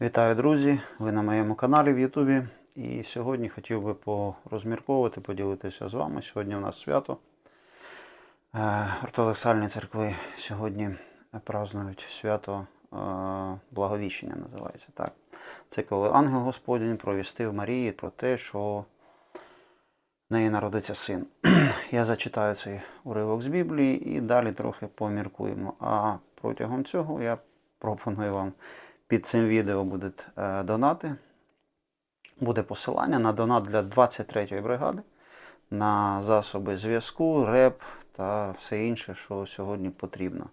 Вітаю, друзі! Ви на моєму каналі в Ютубі. І сьогодні хотів би порозмірковувати, поділитися з вами. Сьогодні у нас свято. Е, Ортодоксальні церкви сьогодні празднують свято е, Благовіщення, називається так. Це коли ангел Господень провістив Марії про те, що в неї народиться син. Я зачитаю цей уривок з Біблії і далі трохи поміркуємо. А протягом цього я пропоную вам під цим відео будуть е, донати. Буде посилання на донат для 23-ї бригади, на засоби зв'язку, реп та все інше, що сьогодні потрібно.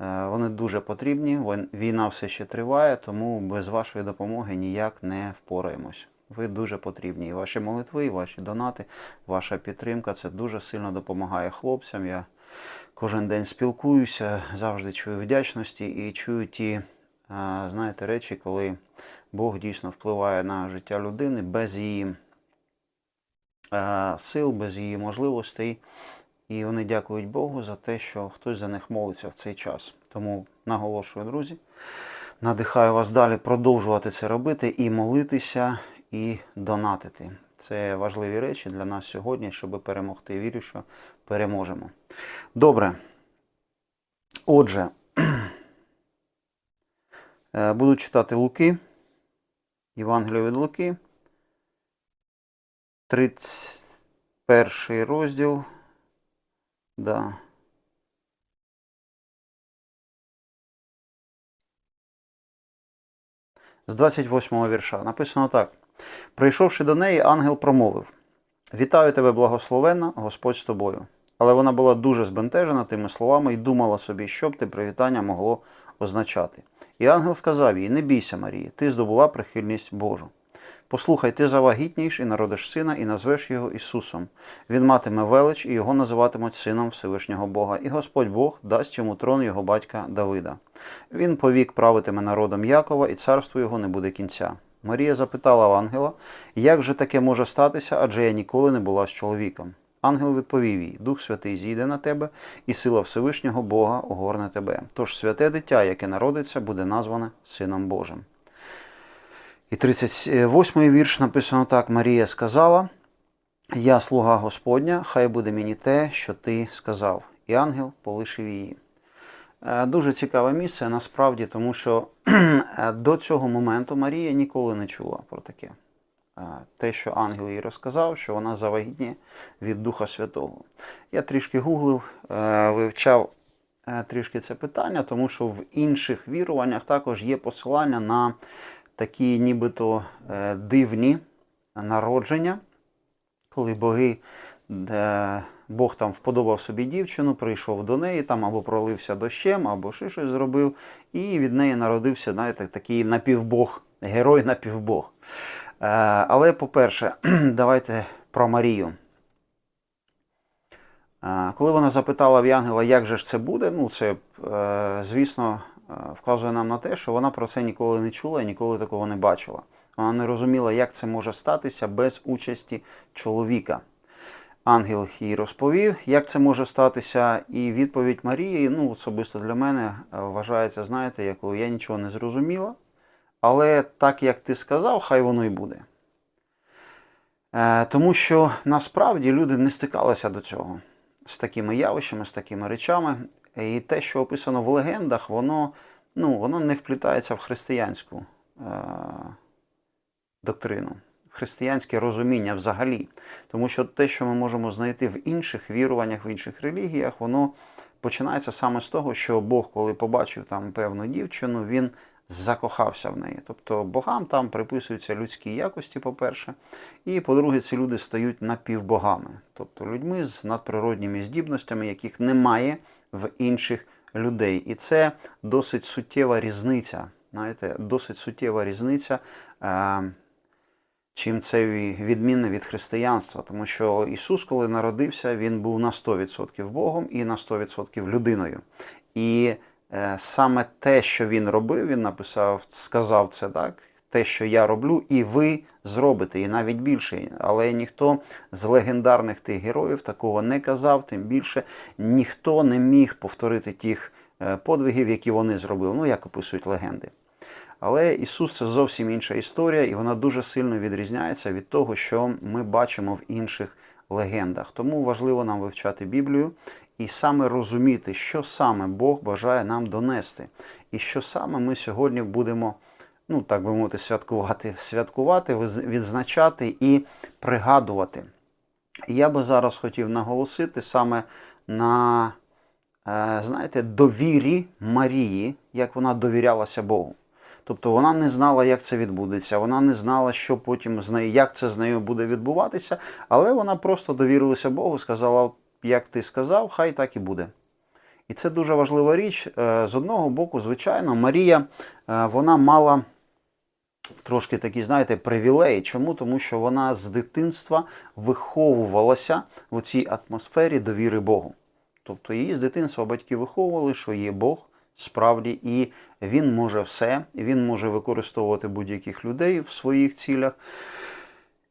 Е, Вони дуже потрібні, війна все ще триває, тому без вашої допомоги ніяк не впораємось. Ви дуже потрібні. І ваші молитви, і ваші донати, ваша підтримка це дуже сильно допомагає хлопцям. Я кожен день спілкуюся, завжди чую вдячності і чую ті, знаєте, речі, коли Бог дійсно впливає на життя людини без її сил, без її можливостей. І вони дякують Богу за те, що хтось за них молиться в цей час. Тому наголошую, друзі, надихаю вас далі продовжувати це робити і молитися, і донатити. Це важливі речі для нас сьогодні, щоб перемогти. Вірю, що переможемо. Добре. Отже, буду читати Луки, Євангелію від Луки, 31 розділ. Да. З 28 вірша написано так. Прийшовши до неї, ангел промовив: Вітаю тебе, благословенна, Господь з тобою. Але вона була дуже збентежена тими словами і думала собі, що б те привітання могло означати. І ангел сказав їй: Не бійся, Марії, ти здобула прихильність Божу. Послухай, ти завагітнієш і народиш сина, і назвеш його Ісусом. Він матиме велич, і його називатимуть сином Всевишнього Бога, і Господь Бог дасть йому трон його батька Давида. Він повік правитиме народом Якова, і царству його не буде кінця. Марія запитала в ангела, як же таке може статися, адже я ніколи не була з чоловіком. Ангел відповів їй: Дух Святий зійде на тебе, і сила Всевишнього Бога огорне тебе. Тож святе дитя, яке народиться, буде назване Сином Божим. І 38-й вірш написано так: Марія сказала: Я слуга Господня, хай буде мені те, що ти сказав. І ангел полишив її. Е, Дуже цікаве місце насправді, тому що до цього моменту Марія ніколи не чула про таке. Те, що ангел їй розказав, що вона завагітніє від Духа Святого. Я трішки гуглив, е, вивчав е, трішки це питання, тому що в інших віруваннях також є посилання на такі нібито е, дивні народження, коли боги, Бог там вподобав собі дівчину, прийшов до неї, там або пролився дощем, або ще щось зробив, і від неї народився, знаєте, такий напівбог, герой напівбог. Е, Але, по-перше, давайте про Марію. Е, Коли вона запитала в Янгела, як же ж це буде, ну це, е, звісно, вказує нам на те, що вона про це ніколи не чула і ніколи такого не бачила. Вона не розуміла, як це може статися без участі чоловіка. Ангел їй розповів, як це може статися, і відповідь Марії, ну, особисто для мене, вважається, знаєте, якою я нічого не зрозуміла. Але так, як ти сказав, хай воно і буде. Е, Тому що насправді люди не стикалися до цього з такими явищами, з такими речами. І те, що описано в легендах, воно, ну, воно не вплітається в християнську е, доктрину, в християнське розуміння взагалі. Тому що те, що ми можемо знайти в інших віруваннях, в інших релігіях, воно починається саме з того, що Бог, коли побачив там певну дівчину, він закохався в неї. Тобто богам там приписуються людські якості, по-перше, і по-друге, ці люди стають напівбогами, тобто людьми з надприродніми здібностями, яких немає в інших людей. І це досить суттєва різниця. Знаєте, досить суттєва різниця. Е- Чим це відмінне від християнства, тому що Ісус, коли народився, Він був на 100% Богом і на 100% людиною. І саме те, що він робив, він написав, сказав це так. Те, що я роблю, і ви зробите, і навіть більше. Але ніхто з легендарних тих героїв такого не казав, тим більше ніхто не міг повторити тих е, подвигів, які вони зробили, ну як описують легенди. Але Ісус це зовсім інша історія, і вона дуже сильно відрізняється від того, що ми бачимо в інших легендах. Тому важливо нам вивчати Біблію і саме розуміти, що саме Бог бажає нам донести, і що саме ми сьогодні будемо, ну так би мовити, святкувати, святкувати, відзначати і пригадувати. Я би зараз хотів наголосити саме на, е, знаєте, довірі Марії, як вона довірялася Богу. Тобто вона не знала, як це відбудеться, вона не знала, що потім з нею, як це з нею буде відбуватися, але вона просто довірилася Богу, сказала, «От як ти сказав, хай так і буде. І це дуже важлива річ. Е, З одного боку, звичайно, Марія е, вона мала трошки такий, знаєте, привілей. Чому? Тому що вона з дитинства виховувалася в цій атмосфері довіри Богу. Тобто її з дитинства батьки виховували, що є Бог справді, і він може все, він може використовувати будь-яких людей в своїх цілях.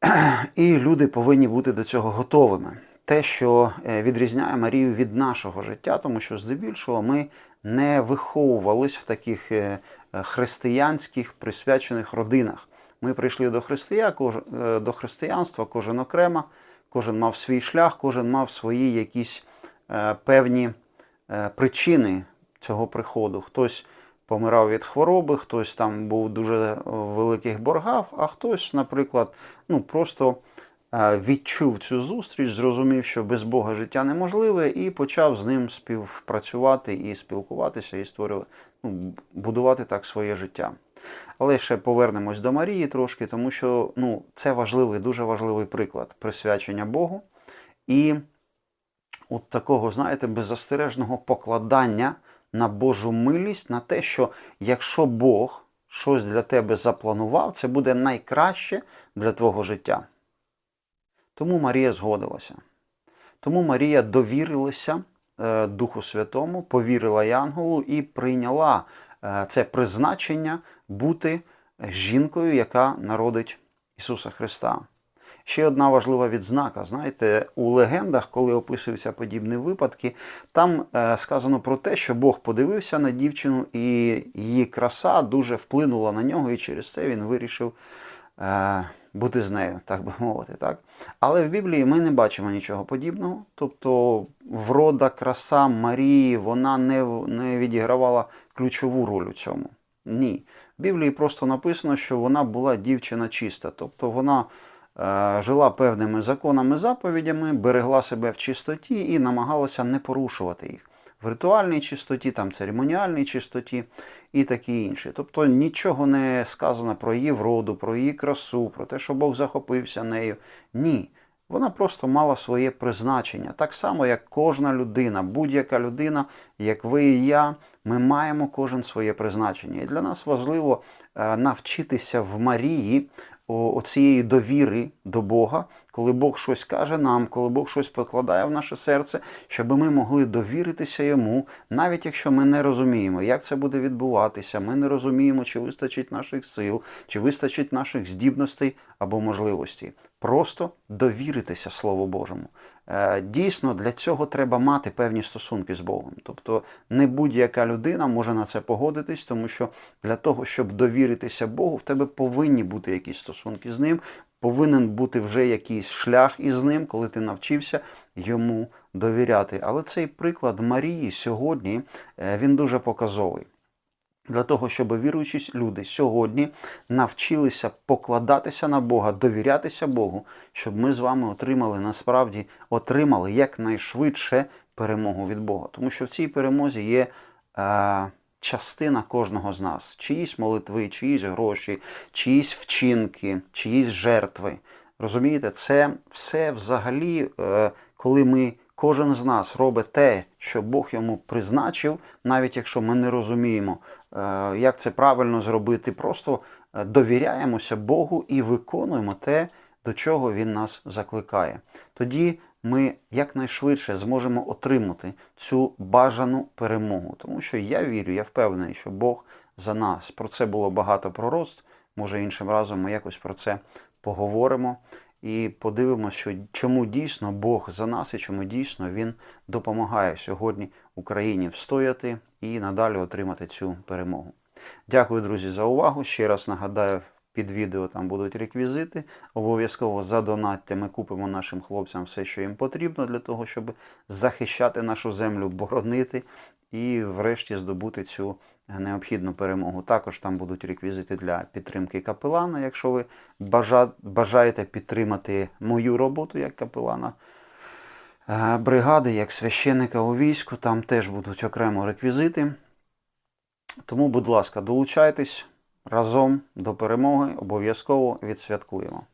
І люди повинні бути до цього готовими. Те, що е, відрізняє Марію від нашого життя, тому що здебільшого ми не виховувались в таких е, е, християнських присвячених родинах. Ми прийшли до, христия, до християнства, кожен окремо, кожен мав свій шлях, кожен мав свої якісь певні причини цього приходу. Хтось помирав від хвороби, хтось там був дуже великих боргах, а хтось, наприклад, ну просто відчув цю зустріч, зрозумів, що без Бога життя неможливе, і почав з ним співпрацювати і спілкуватися, і створювати, ну, будувати так своє життя. Але ще повернемось до Марії трошки, тому що ну, це важливий, дуже важливий приклад присвячення Богу. І от такого, знаєте, беззастережного покладання на Божу милість, на те, що якщо Бог щось для тебе запланував, це буде найкраще для твого життя. Тому Марія згодилася. Тому Марія довірилася е, Духу Святому, повірила Янголу і прийняла е, це призначення бути жінкою, яка народить Ісуса Христа. Ще одна важлива відзнака. Знаєте, у легендах, коли описуються подібні випадки, там е, сказано про те, що Бог подивився на дівчину, і її краса дуже вплинула на нього, і через це він вирішив бути з нею, так би мовити. Так? Але в Біблії ми не бачимо нічого подібного. Тобто врода, краса Марії, вона не, не відігравала ключову роль у цьому. Ні. В Біблії просто написано, що вона була дівчина чиста. Тобто вона е, жила певними законами, заповідями, берегла себе в чистоті і намагалася не порушувати їх. В ритуальній чистоті, там церемоніальній чистоті і таке інше. Тобто нічого не сказано про її вроду, про її красу, про те, що Бог захопився нею. Ні. Вона просто мала своє призначення. Так само, як кожна людина, будь-яка людина, як ви і я, ми маємо кожен своє призначення. І для нас важливо е, навчитися в Марії оцієї довіри до Бога, коли Бог щось каже нам, коли Бог щось покладає в наше серце, щоб ми могли довіритися йому, навіть якщо ми не розуміємо, як це буде відбуватися, ми не розуміємо, чи вистачить наших сил, чи вистачить наших здібностей або можливостей. Просто довіритися Слову Божому. Е, Дійсно, для цього треба мати певні стосунки з Богом. Тобто не будь-яка людина може на це погодитись, тому що для того, щоб довіритися Богу, в тебе повинні бути якісь стосунки з ним, повинен бути вже якийсь шлях із ним, коли ти навчився йому довіряти. Але цей приклад Марії сьогодні е, він дуже показовий. Для того, щоб віруючі люди сьогодні навчилися покладатися на Бога, довірятися Богу, щоб ми з вами отримали насправді отримали якнайшвидше перемогу від Бога. Тому що в цій перемозі є е, частина кожного з нас: чиїсь молитви, чиїсь гроші, чиїсь вчинки, чиїсь жертви. Розумієте, це все взагалі, е, коли ми. Кожен з нас робить те, що Бог йому призначив, навіть якщо ми не розуміємо, е, як це правильно зробити, просто е, довіряємося Богу і виконуємо те, до чого Він нас закликає. Тоді ми якнайшвидше зможемо отримати цю бажану перемогу. Тому що я вірю, я впевнений, що Бог за нас. Про це було багато пророцтв. Може, іншим разом ми якось про це поговоримо і подивимося, що чому дійсно Бог за нас і чому дійсно Він допомагає сьогодні Україні встояти і надалі отримати цю перемогу. Дякую, друзі, за увагу. Ще раз нагадаю, під відео там будуть реквізити. Обов'язково задонатьте. Ми купимо нашим хлопцям все, що їм потрібно для того, щоб захищати нашу землю, боронити і, врешті, здобути цю необхідну перемогу. Також там будуть реквізити для підтримки капелана, якщо ви бажаєте підтримати мою роботу як капелана е, бригади, як священника у війську, там теж будуть окремо реквізити. Тому, будь ласка, долучайтесь разом до перемоги, обов'язково відсвяткуємо.